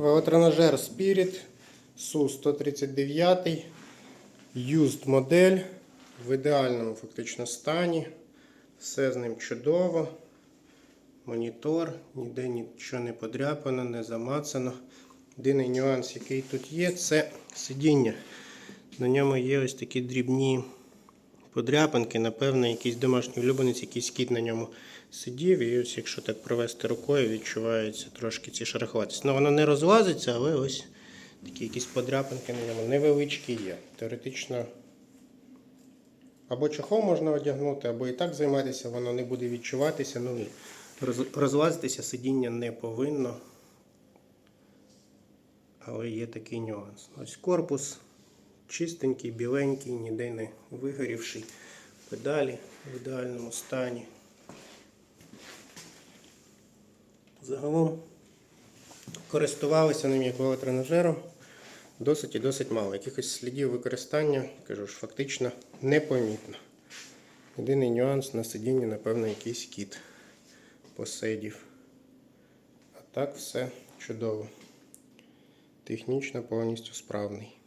Велотренажер Spirit Су-139. Used модель в ідеальному фактично стані. Все з ним чудово. Монітор, ніде нічого не подряпано, не замацано. Єдиний нюанс, який тут є, це сидіння. На ньому є ось такі дрібні подряпинки. Напевно, якийсь домашній улюбленець, якийсь кіт на ньому сидів. І ось, якщо так провести рукою, відчувається трошки ці шероховатості. Ну, воно не розлазиться, але ось такі якісь подряпинки на ньому невеличкі є. Теоретично. Або чохол можна одягнути, або і так займатися, воно не буде відчуватися. Ну і розлазитися сидіння не повинно. Але є такий нюанс. Ось корпус чистенький, біленький, ніде не вигорівший. Педалі в ідеальному стані. Загалом користувалися ним як велотренажером досить і досить мало. Якихось слідів використання, кажу ж, фактично непомітно. Єдиний нюанс на сидінні, напевно, якийсь кіт посидів. А так все чудово. Технічно повністю справний.